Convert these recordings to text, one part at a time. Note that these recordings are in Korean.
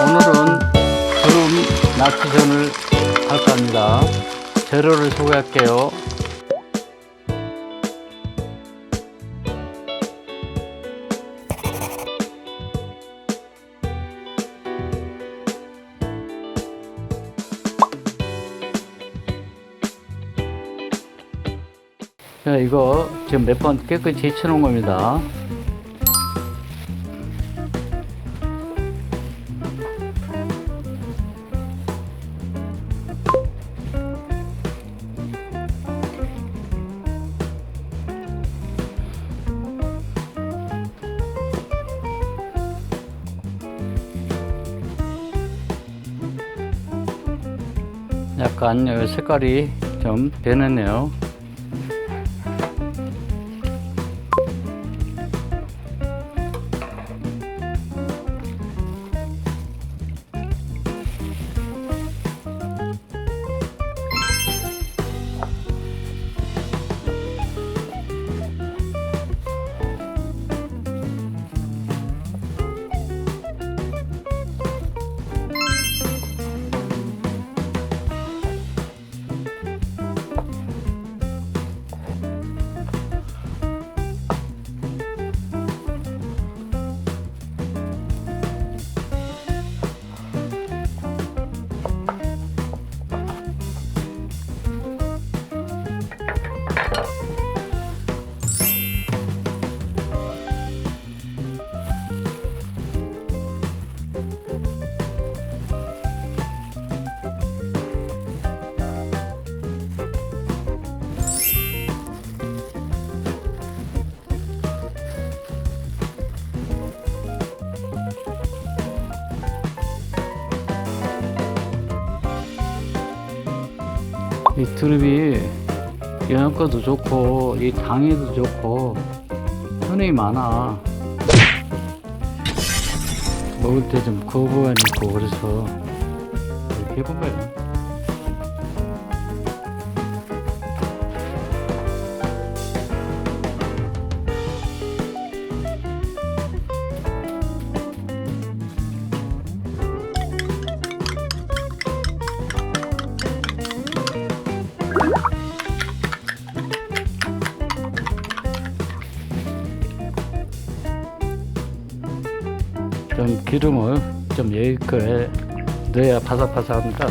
오늘은 두름 낙지전을 할까 합니다. 재료를 소개할게요. 자, 이거 지금 몇 번 깨끗이 쳐놓은 겁니다. 약간 요 색깔이 좀 변했네요. 이 두릅이 영양가도 좋고 이 당에도 좋고 효능이 많아. 먹을 때 좀 거부감 있고 그래서 이렇게 해본 거예 좀 기름을 좀 여기껏 넣어야 바삭바삭합니다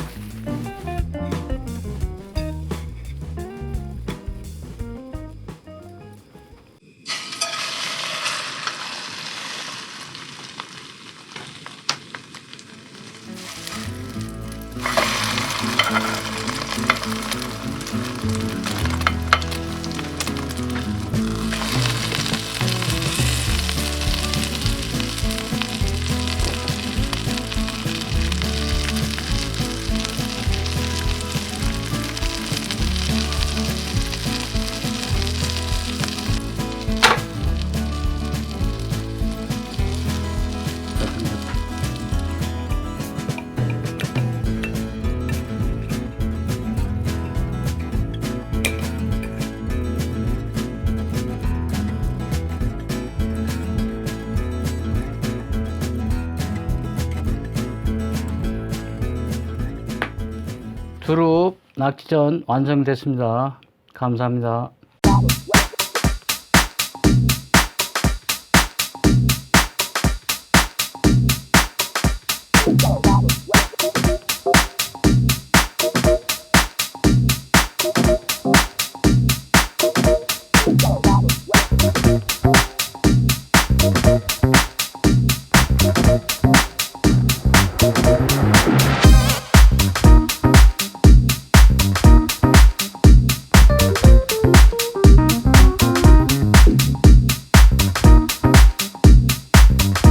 두릅 낙지전 완성됐습니다. 감사합니다